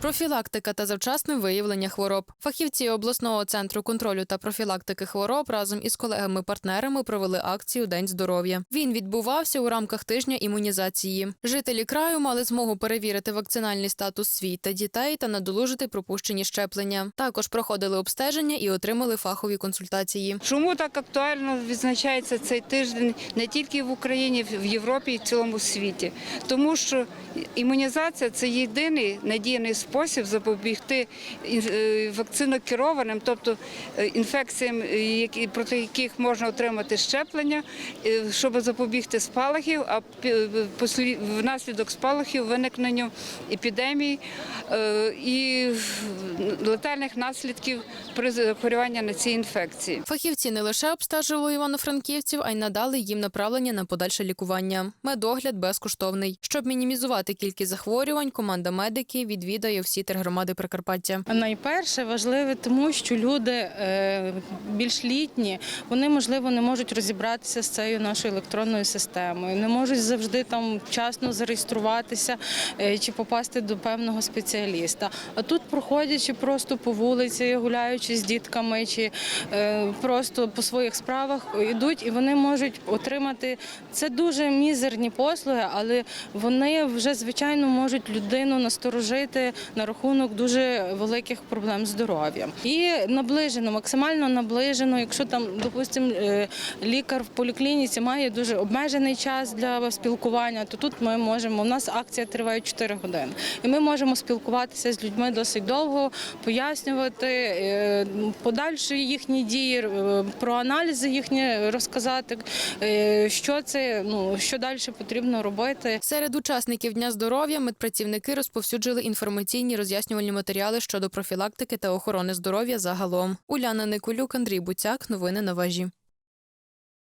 Профілактика та завчасне виявлення хвороб. Фахівці обласного центру контролю та профілактики хвороб разом із колегами-партнерами провели акцію День здоров'я. Він відбувався у рамках тижня імунізації. Жителі краю мали змогу перевірити вакцинальний статус свій та дітей та надолужити пропущені щеплення. Також проходили обстеження і отримали фахові консультації. Чому так актуально відзначається цей тиждень не тільки в Україні, в Європі і в цілому світі? Тому що імунізація це єдиний надійний спосіб запобігти е, вакцинокерованим, тобто е, інфекціям, е, проти яких можна отримати щеплення, щоб запобігти спалахів, а внаслідок спалахів виникненню епідемій е, і летальних наслідків при захворюванні на ці інфекції. Фахівці не лише обстежували івано-франківців, а й надали їм направлення на подальше лікування. Медогляд безкоштовний. Щоб мінімізувати кількість захворювань, команда медиків відвідає всі тергромади Прикарпаття. Найперше важливе, тому що люди е, більш літні, вони можливо не можуть розібратися з цією нашою електронною системою, не можуть завжди там вчасно зареєструватися е, чи попасти до певного спеціаліста. А тут, проходячи просто по вулиці, гуляючи з дітками, чи е, просто по своїх справах йдуть, і вони можуть отримати це дуже мізерні послуги, але вони вже звичайно можуть людину насторожити на рахунок дуже великих проблем з здоров'ям. І наближено, максимально наближено, якщо там, допустимо, е, лікар в поліклініці має дуже обмежений час для спілкування, то тут ми можемо. У нас акція триває 4 години, і ми можемо спілкуватися з людьми досить довго, пояснювати е, подальші їхні дії, е, про аналізи їхні розказати, що це, ну що далі потрібно робити. Серед учасників Дня здоров'я медпрацівники розповсюджили інформаційні роз'яснювальні матеріали щодо профілактики та охорони здоров'я загалом. Уляна Николюк, Андрій Буцяк. Новини на вежі.